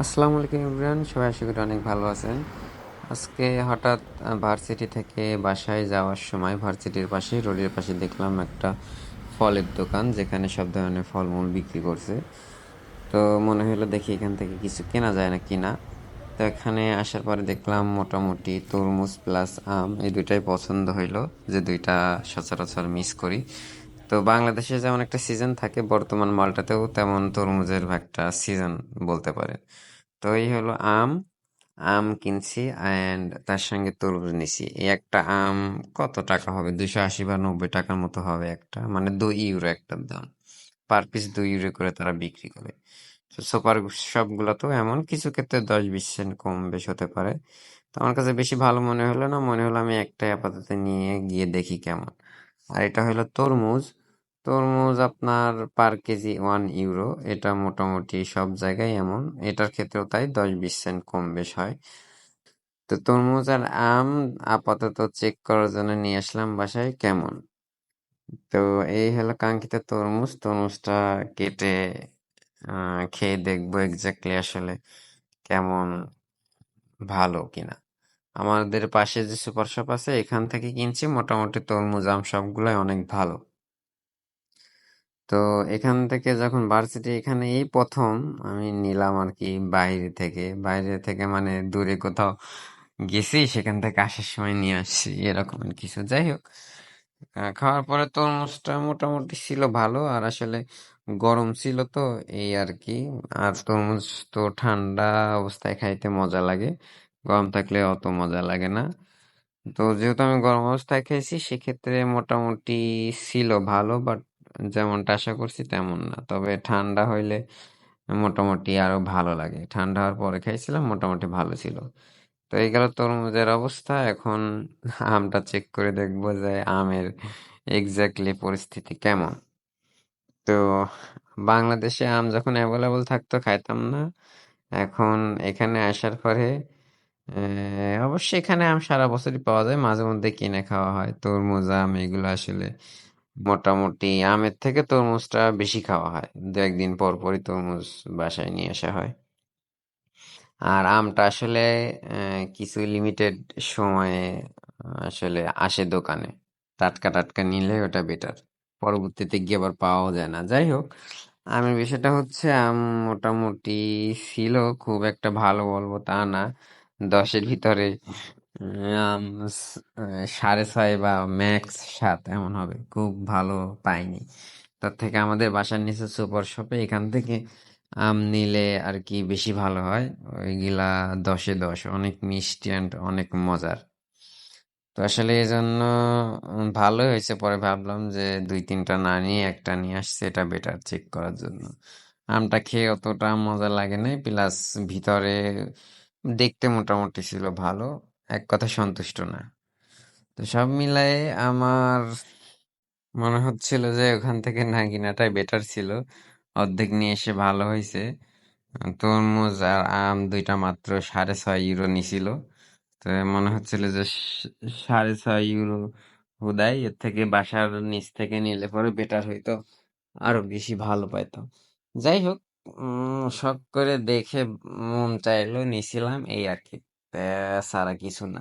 আসসালামু আলাইকুম ইমরান, সবাই আশা করি অনেক ভালো আছেন। আজকে হঠাৎ ভার্সিটি থেকে বাসায় যাওয়ার সময় ভার্সিটির পাশে রোডের পাশে দেখলাম একটা ফলের দোকান, যেখানে সব ধরনের ফলমূল বিক্রি করছে। তো মনে হলো দেখি এখান থেকে কিছু কেনা যায় না কিনা। তো এখানে আসার পরে দেখলাম মোটামুটি তরমুজ প্লাস আম, এই দুইটাই পছন্দ হইল। যে দুইটা সচরাচর মিস করি। তো বাংলাদেশে যেমন একটা সিজন থাকে, বর্তমান মালটাতেও তেমন তরমুজের একটা সিজন বলতে পারে তো এই হলো আম আম কিনছি অ্যান্ড তার সঙ্গে তরমুজ নিছি। এই একটা আম কত টাকা হবে? দুশো আশি বা নব্বই টাকার মতো হবে একটা মানে দুই ইউরো একটার দাম। পার পিস দুই ইউরো করে তারা বিক্রি করে। তো সুপার শপগুলোতেও এমন, কিছু ক্ষেত্রে দশ বিশ সেন্ট কম বেশ হতে পারে। তো আমার কাছে বেশি ভালো মনে হলো না, মনে হলো আমি একটাই আপাতত নিয়ে গিয়ে দেখি কেমন। আর এটা হলো তরমুজ। তরমুজ আপনার পার কেজি ওয়ান ইউরো এটা মোটামুটি সব জায়গায় এমন। এটার ক্ষেত্রেও তাই দশ বিশ সেন্ট কম বেশ হয়। তো তরমুজ আর আম আপাতত চেক করার জন্য নিয়ে আসলাম বাসায়, কেমন? তো এই হলো কাঙ্ক্ষিত তরমুজ। তরমুজটা কেটে খেয়ে দেখব এক্স্যাক্টলি আসলে কেমন, ভালো কিনা। আমাদের পাশে যে সুপার শপ আছে, এখান থেকে কিনছি। মোটামুটি তরমুজ, আম সবগুলাই অনেক ভালো। তো এখান থেকে যখন ভার্সিটি এখানে এই প্রথম আমি নিলাম আর কি বাইরে থেকে। বাইরে থেকে মানে দূরে কোথাও গেছি, সেখান থেকে আসার সময় নিয়ে আসছি, এরকম কিছু যাই হোক খাওয়ার পরে তরমুজটা মোটামুটি ছিল ভালো, আর আসলে গরম ছিল তো, এই আর কি। আর তরমুজ তো ঠান্ডা অবস্থায় খাইতে মজা লাগে, গরম থাকলে অত মজা লাগে না। তো যেহেতু আমি গরম অবস্থায় খেয়েছি, সেক্ষেত্রে মোটামুটি ছিল ভালো বাট যেমনটা আশা করছি তেমন না। তবে ঠান্ডা হইলে মোটামুটি আরও ভালো লাগে। ঠান্ডা হওয়ার পরে খাইছিলাম, মোটামুটি ভালো ছিল। তো এই গেল তরমুজের অবস্থা। এখন আমটা চেক করে দেখব যে আমের এক্স্যাক্টলি পরিস্থিতি কেমন। তো বাংলাদেশে আম যখন অ্যাভেলেবল থাকতো খাইতাম না। এখন এখানে আসার পরে অবশ্যই এখানে আম সারা বছরই পাওয়া যায়। মাঝে মধ্যে কিনে খাওয়া হয়। তরমুজ, আম, এগুলো আসলে মোটামুটি আমের থেকে তরমুজটা বেশি খাওয়া হয়। দু একদিন পর পরই তরমুজ বাসায় নিয়ে আসা হয়। আর আমটা আসলে কিছু লিমিটেড সময়ে আসলে আসে দোকানে। টাটকা টাটকা নিলে ওটা বেটার পরবর্তীতে গিয়ে আবার পাওয়াও যায় না। যাই হোক, আমের বিষয়টা হচ্ছে আম মোটামুটি ছিল, খুব একটা ভালো বলব তা না। দশের ভিতরে সাড়ে ছয় বা ম্যাক্স সাত এমন হবে। খুব ভালো পাইনি। তার থেকে আমাদের বাসার নিচে সুপার শপে এখান থেকে আম নিলে আর কি বেশি ভালো হয়। ওইগুলা দশে দশ, অনেক মিষ্টি অ্যান্ড অনেক মজার। তো আসলে এই জন্য ভালোই হয়েছে। পরে ভাবলাম যে দুই তিনটা না নিয়ে একটা নিয়ে আসছে, এটা বেটার চেক করার জন্য। আমটা খেয়ে অতটা মজা লাগে নাই প্লাস ভিতরে দেখতে মোটামুটি ছিল ভালো। এক কথা সন্তুষ্ট না। তো সব মিলাই আমার মনে হচ্ছিল যে ওখান থেকে না কিনাটাই বেটার ছিল। অর্ধেক নিয়ে এসে ভালো হয়েছে তরমুজ আর আম দুইটা মাত্র সাড়ে ছয় ইউরো নিছিল। তো মনে হচ্ছিল যে সাড়ে ছয় ইউরো হুদাই, এর থেকে বাসার নিচ থেকে নিলে পরে বেটার হইতো, আরও বেশি ভালো পাইতো। যাই হোক শখ করে দেখে মন চাইলো নিছিলাম এই আর কি। তা ছাড়া কিছু না